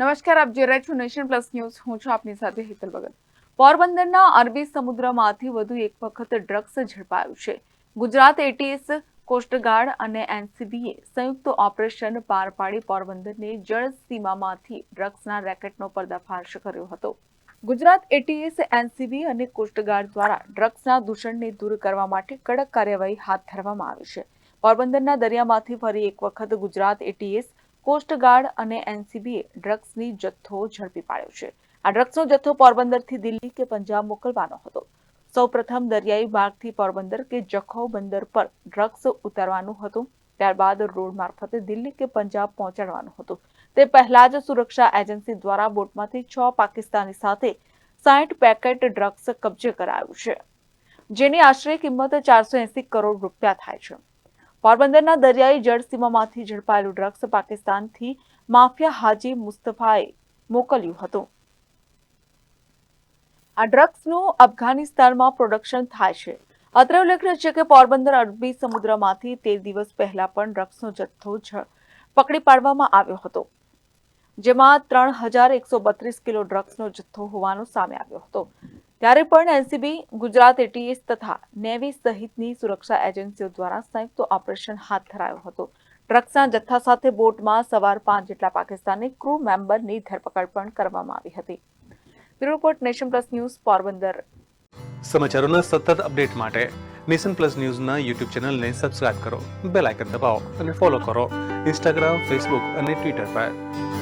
નમસ્કાર, આપ જોઈ રહ્યા છો નેશન પ્લસ ન્યૂઝ. હું છું આપની સાથે હેતલ ભગત. પોરબંદરના અરબી સમુદ્રમાંથી વધુ એક વખત ડ્રગ્સ ઝડપાયું છે. ગુજરાત એટીએસ કોસ્ટગાર્ડ અને એનસીબીએ સંયુક્ત ઓપરેશન પાર પાડી પોરબંદરની જળ સીમામાંથી ડ્રગ્સના રેકેટનો પર્દાફાશ કર્યો હતો. ગુજરાત એટીએસ એનસીબી અને કોસ્ટગાર્ડ દ્વારા ડ્રગ્સના દૂષણને દૂર કરવા માટે કડક કાર્યવાહી હાથ ધરવામાં આવી છે. પોરબંદરના દરિયામાંથી ફરી એક વખત ગુજરાત એટીએસ કોસ્ટગાર્ડ અને એનસીબીએ ડ્રગ્સની જથ્થો ઝડપી પાડ્યો છે. આ ડ્રગ્સનો જથ્થો પોરબંદરથી દિલ્હી કે પંજાબ મોકલવાનો હતો. સૌપ્રથમ દરિયાઈ માર્ગથી પોરબંદર કે જખૌ બંદર પર ડ્રગ્સ ઉતારવાનું હતું. ત્યારબાદ રોડ મારફતે દિલ્હી કે પંજાબ પહોંચાડવાનું હતું. તે પહેલા જ સુરક્ષા એજન્સી દ્વારા બોટમાંથી છ પાકિસ્તાની સાથે સાઠ પેકેટ ડ્રગ્સ કબજે કરાયું છે. જેની આશરે કિંમત ચારસો કરોડ રૂપિયા થાય છે. પોરબંદરના દરિયાઈ જળસીમામાંથી ઝડપાયેલું ડ્રગ્સ પાકિસ્તાનથી માફિયા હાજી મુસ્તફાએ મોકલ્યું હતું. આ ડ્રગ્સનું અફઘાનિસ્તાનમાં પ્રોડક્શન થાય છે. અત્રે ઉલ્લેખનીય છે કે પોરબંદર અરબી સમુદ્રમાંથી તેર દિવસ પહેલા પણ ડ્રગ્સનો જથ્થો પકડી પાડવામાં આવ્યો હતો, જેમાં ત્રણ હજાર એકસો બત્રીસ કિલો ડ્રગ્સનો જથ્થો હોવાનું સામે આવ્યો હતો. ત્યારે પણ એનસીબી, ગુજરાત એટીએસ તથા નેવી સહિતની સુરક્ષા એજન્સીઓ દ્વારા સંયુક્ત ઓપરેશન હાથ ધરાયો હતો. ડ્રગ્સના જથ્થા સાથે બોટમાં સવાર પાંચ જેટલા પાકિસ્તાની ક્રૂ મેમ્બરની ધરપકડ પણ કરવામાં આવી હતી. Report Nation Plus News, Porbandar. સમાચારોના સતત અપડેટ માટે નેશન પ્લસ ન્યૂઝના યુટ્યુબ ચેનલને સબસ્ક્રાઇબ કરો, બેલ આઇકન દબાવો અને ફોલો કરો. ઇન્સ્ટાગ્રામ, ફેસબુક અને ટ્વિટર પર.